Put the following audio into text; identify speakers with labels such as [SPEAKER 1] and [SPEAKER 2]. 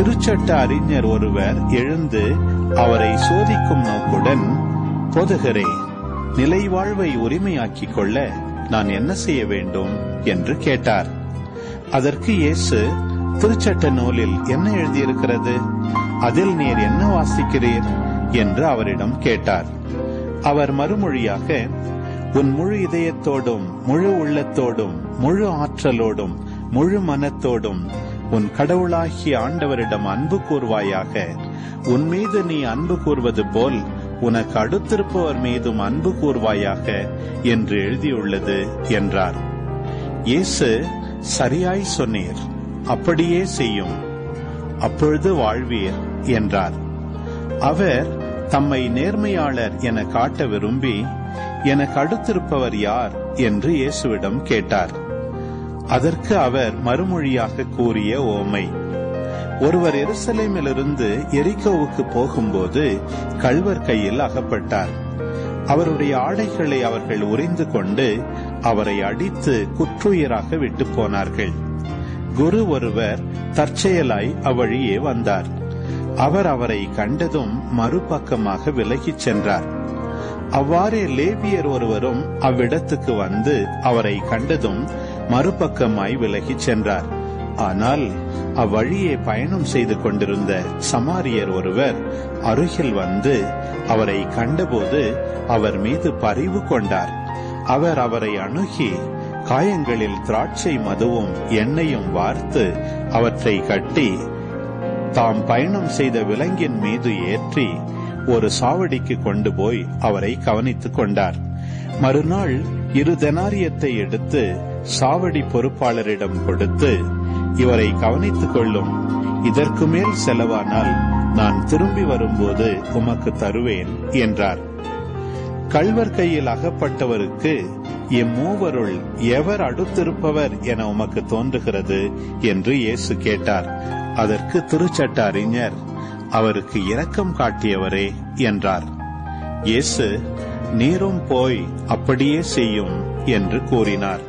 [SPEAKER 1] திருச்சட்ட அறிஞர் ஒருவர் எழுந்து அவரை சோதிக்கும் நோக்குடன் பொதுகரே நிலை வாழ்வை உரிமையாக்கிக் கொள்ள நான் என்ன செய்ய வேண்டும்? என்று கேட்டார். அதற்கு இயேசு திருச்சட்ட நூலில் என்ன எழுதியிருக்கிறது? அதில் நீர் என்ன வாசிக்கிறீர்? என்று அவரிடம் கேட்டார். அவர் மறுமொழியாக உன் முழு இதயத்தோடும் முழு உள்ளத்தோடும் முழு ஆற்றலோடும் முழு மனத்தோடும் உன் கடவுளாகிய ஆண்டவரிடம் அன்பு கூர்வாயாக உன் மீது நீ அன்பு கூர்வது போல் உனக்கு அடுத்திருப்பவர் மீதும் அன்பு கூர்வாயாக என்று எழுதியுள்ளது என்றார். இயேசு சரியாய் சொன்னீர் அப்படியே செய்யும். அப்பொழுது வாழ்வீர் என்றார். அவர் தம்மை நேர்மையாளர் என காட்ட விரும்பி எனக்கு அடுத்திருப்பவர் யார் என்று இயேசுவிடம் கேட்டார். அதற்கு அவர் மறுமொழியாக கூறிய ஓமை. ஒருவர் எருசலேமிலிருந்து எரிகோவுக்கு போகும்போது கள்வர் கையில் அகப்பட்டார். அவருடைய ஆடைகளை அவர்கள் உறிந்து கொண்டு அவரை அடித்து குற்றுயிராக விட்டு போனார்கள். குரு ஒருவர் தற்செயலாய் அவ்வழியே வந்தார். அவர் அவரை கண்டதும் மறுபக்கமாக விலகிச் சென்றார். அவ்வாறே லேவியர் ஒருவரும் அவ்விடத்துக்கு வந்து அவரை கண்டதும் மறுபக்கமாய் விலகிச் சென்றார். ஆனால் அவ்வழியே பயணம் செய்து கொண்டிருந்த சமாரியர் ஒருவர் அருகில் வந்து அவரை கண்டபோது அவர் மீது பரிவு கொண்டார். அவர் அவரை அணுகி காயங்களில் திராட்சை மதுவும் எண்ணெயும் வார்த்து அவற்றை கட்டி தாம் பயணம் செய்த விலங்கின் மீது ஏற்றி ஒரு சாவடிக்கு கொண்டு போய் அவரை கவனித்துக் கொண்டார். மறுநாள் இரு தெனாரியத்தை எடுத்து சாவடி பொறுப்பாளரிடம் கொடுத்து இவரை கவனித்துக் கொள்ளும். இதற்கு மேல் செலவானால் நான் திரும்பி வரும்போது உமக்கு தருவேன் என்றார். கள்வர் கையில் அகப்பட்டவருக்கு இம்மூவருள் எவர் அடுத்திருப்பவர் என உமக்கு தோன்றுகிறது என்று இயேசு கேட்டார். அதற்கு திருச்சட்ட அறிஞர் அவருக்கு இரக்கம் காட்டியவரே என்றார். இயேசு நீரும் போய் அப்படியே செய்யும் என்று கூறினார்.